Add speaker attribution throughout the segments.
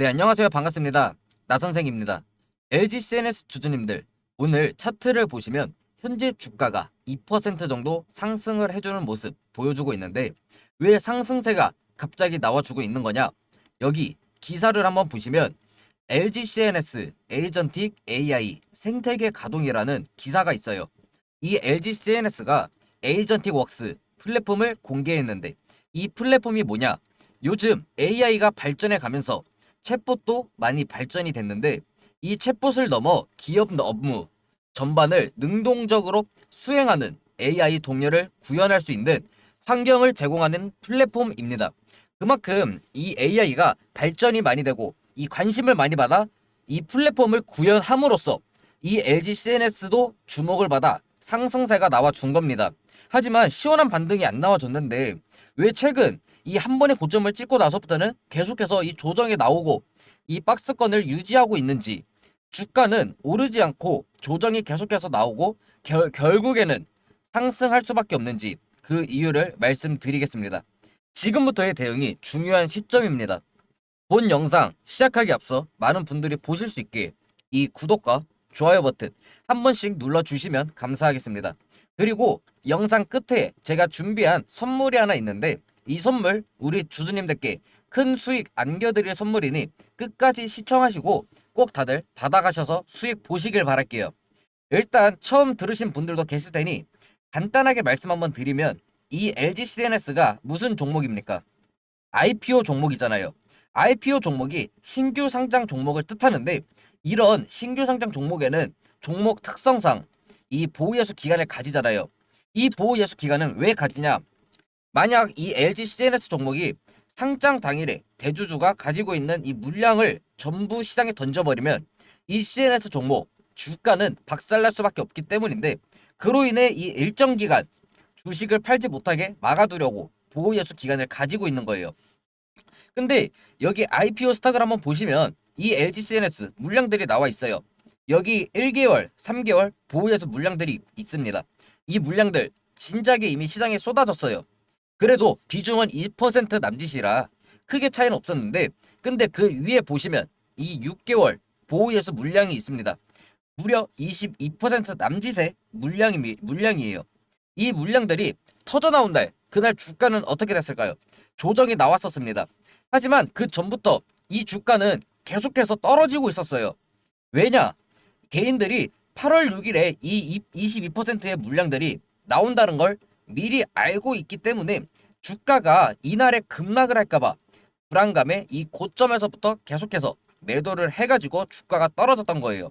Speaker 1: 네, 안녕하세요. 반갑습니다. 나선생입니다. LG CNS 주주님들, 오늘 차트를 보시면 현재 주가가 2% 정도 상승을 해주는 모습 보여주고 있는데 왜 상승세가 갑자기 나와주고 있는 거냐? 여기 기사를 한번 보시면 LG CNS 에이전틱 AI 생태계 가동이라는 기사가 있어요. 이 LG CNS가 에이전틱 웍스 플랫폼을 공개했는데 이 플랫폼이 뭐냐? 요즘 AI가 발전해 가면서 챗봇도 많이 발전이 됐는데 이 챗봇을 넘어 기업 업무 전반을 능동적으로 수행하는 AI 동료를 구현할 수 있는 환경을 제공하는 플랫폼입니다. 그만큼 이 AI가 발전이 많이 되고 이 관심을 많이 받아 이 플랫폼을 구현함으로써 이 LG CNS도 주목을 받아 상승세가 나와 준 겁니다. 하지만 시원한 반등이 안 나와줬는데 왜 최근 이 한 번의 고점을 찍고 나서부터는 계속해서 이 조정이 나오고 이 박스권을 유지하고 있는지 주가는 오르지 않고 조정이 계속해서 나오고 결, 결국에는 상승할 수밖에 없는지 그 이유를 말씀드리겠습니다. 지금부터의 대응이 중요한 시점입니다. 본 영상 시작하기 앞서 많은 분들이 보실 수 있게 이 구독과 좋아요 버튼 한 번씩 눌러주시면 감사하겠습니다. 그리고 영상 끝에 제가 준비한 선물이 하나 있는데 이 선물 우리 주주님들께 큰 수익 안겨드릴 선물이니 끝까지 시청하시고 꼭 다들 받아가셔서 수익 보시길 바랄게요. 일단 처음 들으신 분들도 계실 테니 간단하게 말씀 한번 드리면 이 LG CNS가 무슨 종목입니까? IPO 종목이잖아요. IPO 종목이 신규 상장 종목을 뜻하는데 이런 신규 상장 종목에는 종목 특성상 이 보호예수 기간을 가지잖아요. 이 보호예수 기간은 왜 가지냐? 만약 이 LG CNS 종목이 상장 당일에 대주주가 가지고 있는 이 물량을 전부 시장에 던져버리면 이 CNS 종목 주가는 박살날 수밖에 없기 때문인데 그로 인해 이 일정 기간 주식을 팔지 못하게 막아두려고 보호예수 기간을 가지고 있는 거예요. 근데 여기 IPO 스탁을 한번 보시면 이 LG CNS 물량들이 나와 있어요. 여기 1개월, 3개월 보호예수 물량들이 있- 있습니다. 이 물량들 진작에 이미 시장에 쏟아졌어요. 그래도 비중은 20% 남짓이라 크게 차이는 없었는데 근데 그 위에 보시면 이 6개월 보호예수 물량이 있습니다. 무려 22% 남짓의 물량이 물량이에요. 이 물량들이 터져 나온 날 그날 주가는 어떻게 됐을까요? 조정이 나왔었습니다. 하지만 그 전부터 이 주가는 계속해서 떨어지고 있었어요. 왜냐? 개인들이 8월 6일에 이 22%의 물량들이 나온다는 걸 미리 알고 있기 때문에 주가가 이날에 급락을 할까봐 불안감에 이 고점에서부터 계속해서 매도를 해가지고 주가가 떨어졌던 거예요.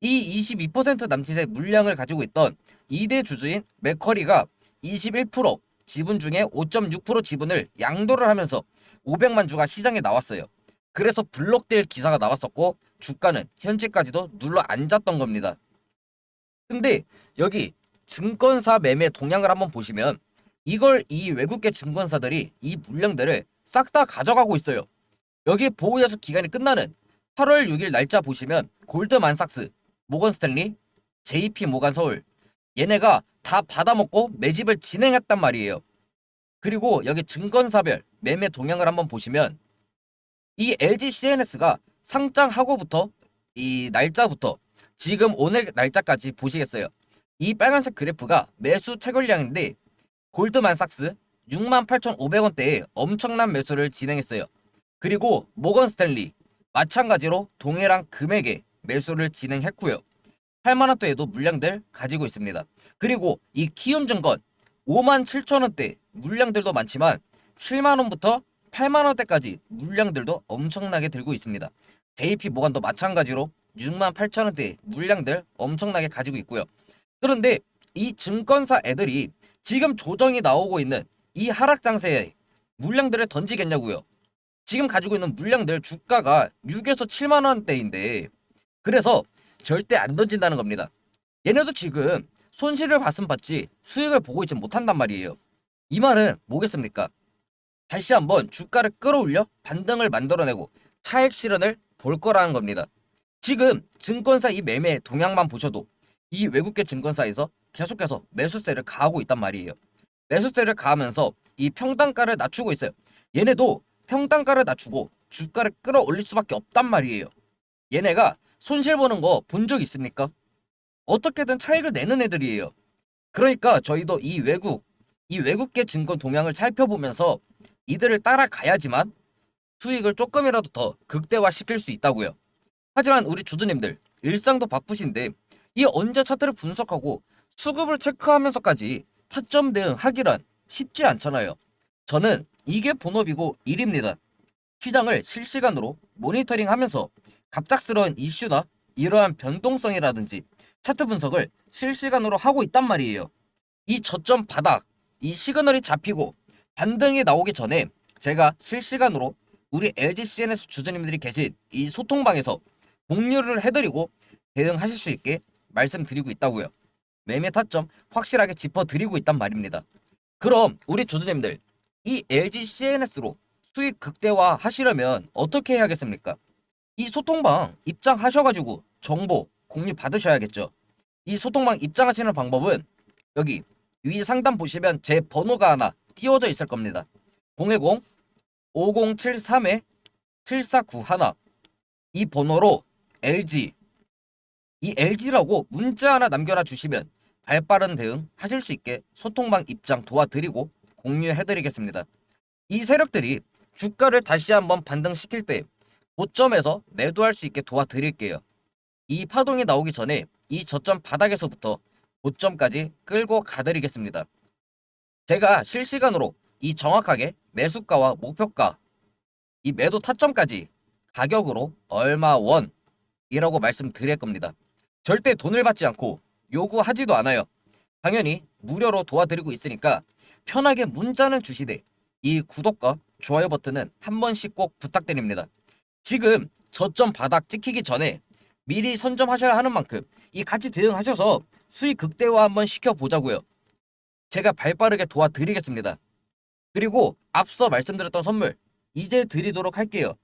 Speaker 1: 이 22% 남짓의 물량을 가지고 있던 2대 주주인 맥커리가 21% 지분 중에 5.6% 지분을 양도를 하면서 500만 주가 시장에 나왔어요. 그래서 블록될 기사가 나왔었고 주가는 현재까지도 눌러 앉았던 겁니다. 근데 여기 증권사 매매 동향을 한번 보시면 이걸 이 외국계 증권사들이 이 물량들을 싹 다 가져가고 있어요. 여기 보호예수 기간이 끝나는 8월 6일 날짜 보시면 골드만삭스, 모건스탠리, JP 모간 서울 얘네가 다 받아먹고 매집을 진행했단 말이에요. 그리고 여기 증권사별 매매 동향을 한번 보시면 이 LG CNS가 상장하고부터 이 날짜부터 지금 오늘 날짜까지 보시겠어요. 이 빨간색 그래프가 매수 체결량인데 골드만삭스 68,500원대에 엄청난 매수를 진행했어요. 그리고 모건 스탠리 마찬가지로 동해랑 금액의 매수를 진행했고요. 8만 원대에도 물량들 가지고 있습니다. 그리고 이 키움증권 5만 7천 원대 물량들도 많지만 7만 원부터 8만 원대까지 물량들도 엄청나게 들고 있습니다. JP 모간도 마찬가지로 6만 8천 원대 물량들 엄청나게 가지고 있고요. 그런데 이 증권사 애들이 지금 조정이 나오고 있는 이 하락 장세에 물량들을 던지겠냐고요. 지금 가지고 있는 물량들 주가가 6에서 7만 원대인데 그래서 절대 안 던진다는 겁니다. 얘네도 지금 손실을 봤음 봤지 수익을 보고 있지 못한단 말이에요. 이 말은 뭐겠습니까? 다시 한번 주가를 끌어올려 반등을 만들어내고 차익 실현을 볼 거라는 겁니다. 지금 증권사 이 매매 동향만 보셔도 이 외국계 증권사에서 계속해서 매수세를 가하고 있단 말이에요. 매수세를 가하면서 이 평단가를 낮추고 있어요. 얘네도 평단가를 낮추고 주가를 끌어올릴 수밖에 없단 말이에요. 얘네가 손실 보는 거 본 적 있습니까? 어떻게든 차익을 내는 애들이에요. 그러니까 저희도 이 외국, 이 외국계 증권 동향을 살펴보면서 이들을 따라가야지만 수익을 조금이라도 더 극대화시킬 수 있다고요. 하지만 우리 주주님들 일상도 바쁘신데 이 언제 차트를 분석하고 수급을 체크하면서까지 타점 대응하기란 쉽지 않잖아요. 저는 이게 본업이고 일입니다. 시장을 실시간으로 모니터링 하면서 갑작스러운 이슈나 이러한 변동성이라든지 차트 분석을 실시간으로 하고 있단 말이에요. 이 저점 바닥, 이 시그널이 잡히고 반등이 나오기 전에 제가 실시간으로 우리 LG CNS 주주님들이 계신 이 소통방에서 공유를 해드리고 대응하실 수 있게 말씀드리고 있다고요. 매매 타점 확실하게 짚어드리고 있단 말입니다. 그럼 우리 주주님들 이 LG CNS로 수익 극대화 하시려면 어떻게 해야겠습니까? 이 소통방 입장하셔가지고 정보 공유 받으셔야겠죠. 이 소통방 입장하시는 방법은 여기 위 상단 보시면 제 번호가 하나 띄워져 있을 겁니다. 010 5073에 7491. 이 번호로 LG 이 LG라고 문자 하나 남겨놔 주시면 발빠른 대응 하실 수 있게 소통방 입장 도와드리고 공유해드리겠습니다. 이 세력들이 주가를 다시 한번 반등시킬 때 고점에서 매도할 수 있게 도와드릴게요. 이 파동이 나오기 전에 이 저점 바닥에서부터 고점까지 끌고 가드리겠습니다. 제가 실시간으로 이 정확하게 매수가와 목표가 이 매도 타점까지 가격으로 얼마 원이라고 말씀드릴 겁니다. 절대 돈을 받지 않고 요구하지도 않아요. 당연히 무료로 도와드리고 있으니까 편하게 문자는 주시되 이 구독과 좋아요 버튼은 한 번씩 꼭 부탁드립니다. 지금 저점 바닥 찍히기 전에 미리 선점하셔야 하는 만큼 이 같이 대응하셔서 수익 극대화 한번 시켜보자고요. 제가 발빠르게 도와드리겠습니다. 그리고 앞서 말씀드렸던 선물 이제 드리도록 할게요.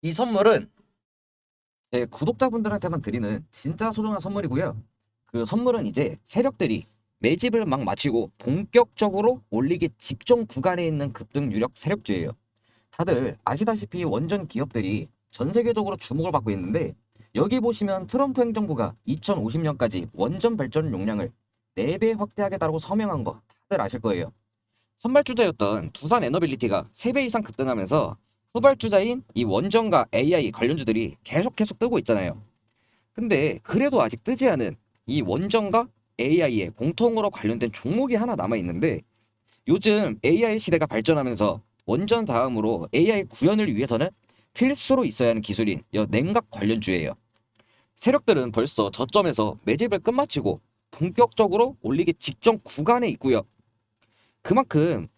Speaker 1: 이 선물은 제 구독자분들한테만 드리는 진짜 소중한 선물이고요. 그 선물은 이제 세력들이 매집을 막 마치고 본격적으로 올리기 직전 구간에 있는 급등 유력 세력주예요. 다들 아시다시피 원전 기업들이 전 세계적으로 주목을 받고 있는데 여기 보시면 트럼프 행정부가 2050년까지 원전 발전 용량을 4배 확대하겠다고 서명한 거 다들 아실 거예요. 선발주자였던 두산 에너빌리티가 3배 이상 급등하면서 후발주자인 이 원전과 AI 관련주들이 계속 계속 뜨고 있잖아요. 근데 그래도 아직 뜨지 않은 이 원전과 AI에 공통으로 관련된 종목이 하나 남아 있는데 요즘 AI 시대가 발전하면서 원전 다음으로 AI 구현을 위해서는 필수로 있어야 하는 기술인 여 냉각 관련주예요. 세력들은 벌써 저점에서 매집을 끝마치고 본격적으로 올리기 직전 구간에 있고요. 그만큼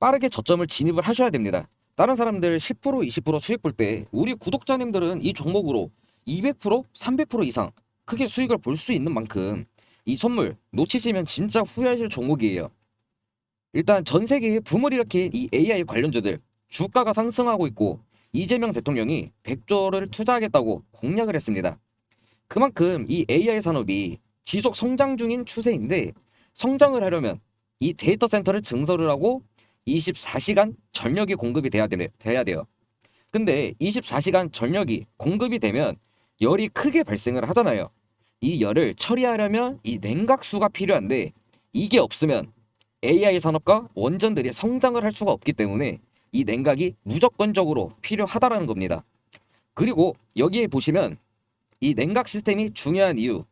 Speaker 1: 빠르게 저점을 진입을 하셔야 됩니다. 다른 사람들 10% 20% 수익 볼 때 우리 구독자님들은 이 종목으로 200% 300% 이상 크게 수익을 볼 수 있는 만큼 이 선물 놓치시면 진짜 후회하실 종목이에요. 일단 전 세계에 붐을 일으킨 이 AI 관련주들 주가가 상승하고 있고 이재명 대통령이 100조를 투자하겠다고 공약을 했습니다. 그만큼 이 AI 산업이 지속 성장 중인 추세인데 성장을 하려면 이 데이터 센터를 증설을 하고 24시간 전력이 공급이 돼야, 되, 돼야 돼요. 근데 24시간 전력이 공급이 되면 열이 크게 발생을 하잖아요. 이 열을 처리하려면 이 냉각수가 필요한데 이게 없으면 AI 산업과 원전들이 성장을 할 수가 없기 때문에 이 냉각이 무조건적으로 필요하다라는 겁니다. 그리고 여기에 보시면 이 냉각 시스템이 중요한 이유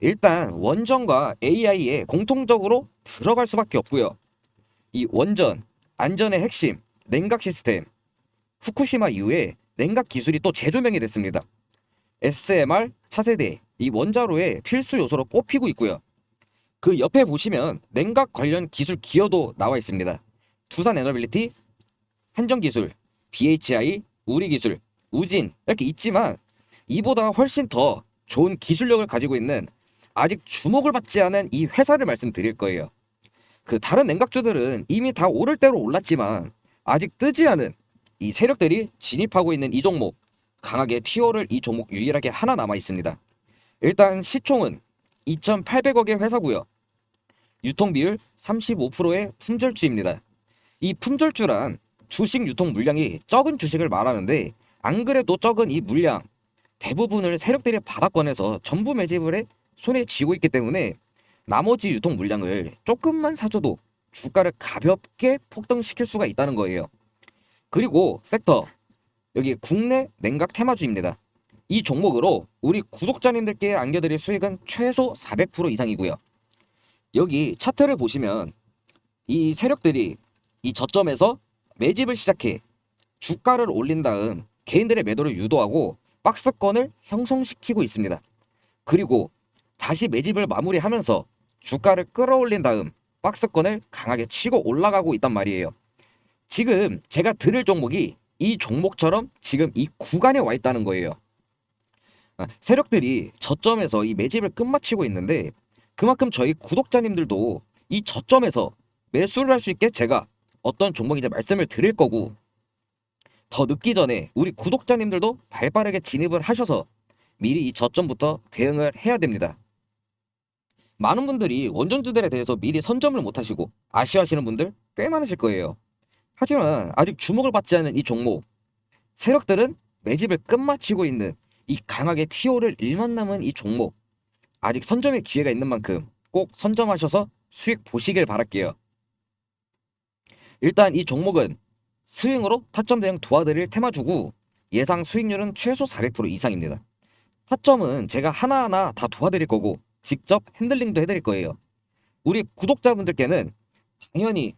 Speaker 1: 일단 원전과 AI에 공통적으로 들어갈 수밖에 없고요. 이 원전 안전의 핵심 냉각 시스템 후쿠시마 이후에 냉각 기술이 또 재조명이 됐습니다. SMR 차세대 이 원자로의 필수 요소로 꼽히고 있고요. 그 옆에 보시면 냉각 관련 기술 기여도 나와 있습니다. 두산 에너빌리티, 한정 기술, BHI, 우리 기술, 우진 이렇게 있지만 이보다 훨씬 더 좋은 기술력을 가지고 있는 아직 주목을 받지 않은 이 회사를 말씀드릴 거예요. 그 다른 냉각주들은 이미 다 오를 대로 올랐지만 아직 뜨지 않은 이 세력들이 진입하고 있는 이 종목 강하게 티오를 이 종목 유일하게 하나 남아 있습니다. 일단 시총은 2,800억의 회사고요. 유통 비율 35%의 품절주입니다. 이 품절주란 주식 유통 물량이 적은 주식을 말하는데 안 그래도 적은 이 물량 대부분을 세력들이 바닥권에서 전부 매집을 해 손에 쥐고 있기 때문에 나머지 유통 물량을 조금만 사줘도 주가를 가볍게 폭등시킬 수가 있다는 거예요. 그리고 섹터 여기 국내 냉각 테마주입니다. 이 종목으로 우리 구독자님들께 안겨드릴 수익은 최소 400% 이상이고요. 여기 차트를 보시면 이 세력들이 이 저점에서 매집을 시작해 주가를 올린 다음 개인들의 매도를 유도하고 박스권을 형성시키고 있습니다. 그리고 다시 매집을 마무리하면서 주가를 끌어올린 다음 박스권을 강하게 치고 올라가고 있단 말이에요. 지금 제가 들을 종목이 이 종목처럼 지금 이 구간에 와 있다는 거예요. 아, 세력들이 저점에서 이 매집을 끝마치고 있는데 그만큼 저희 구독자님들도 이 저점에서 매수를 할 수 있게 제가 어떤 종목인지 말씀을 드릴 거고 더 늦기 전에 우리 구독자님들도 발빠르게 진입을 하셔서 미리 이 저점부터 대응을 해야 됩니다. 많은 분들이 원전주들에 대해서 미리 선점을 못 하시고 아쉬워하시는 분들 꽤 많으실 거예요. 하지만 아직 주목을 받지 않은 이 종목 세력들은 매집을 끝마치고 있는 이 강하게 TO를 1만 남은 이 종목 아직 선점의 기회가 있는 만큼 꼭 선점하셔서 수익 보시길 바랄게요. 일단 이 종목은 스윙으로 타점 대응 도와드릴 테마주고 예상 수익률은 최소 400% 이상입니다. 타점은 제가 하나하나 다 도와드릴 거고 직접 핸들링도 해드릴 거예요. 우리 구독자분들께는 당연히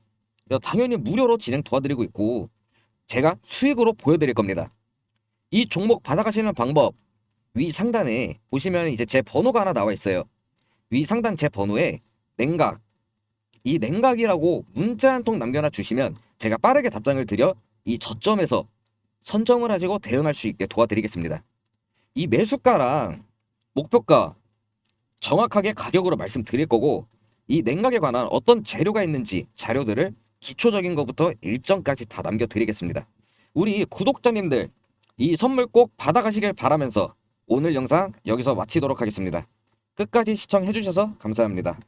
Speaker 1: 당연히 무료로 진행 도와드리고 있고 제가 수익으로 보여드릴 겁니다. 이 종목 받아가시는 방법 위 상단에 보시면 이제 제 번호가 하나 나와 있어요. 위 상단 제 번호에 냉각 이 냉각이라고 문자 한 통 남겨놔 주시면 제가 빠르게 답장을 드려 이 저점에서 선점을 하시고 대응할 수 있게 도와드리겠습니다. 이 매수가랑 목표가 정확하게 가격으로 말씀드릴 거고 이 냉각에 관한 어떤 재료가 있는지 자료들을 기초적인 것부터 일정까지 다 남겨드리겠습니다. 우리 구독자님들 이 선물 꼭 받아가시길 바라면서 오늘 영상 여기서 마치도록 하겠습니다. 끝까지 시청해주셔서 감사합니다.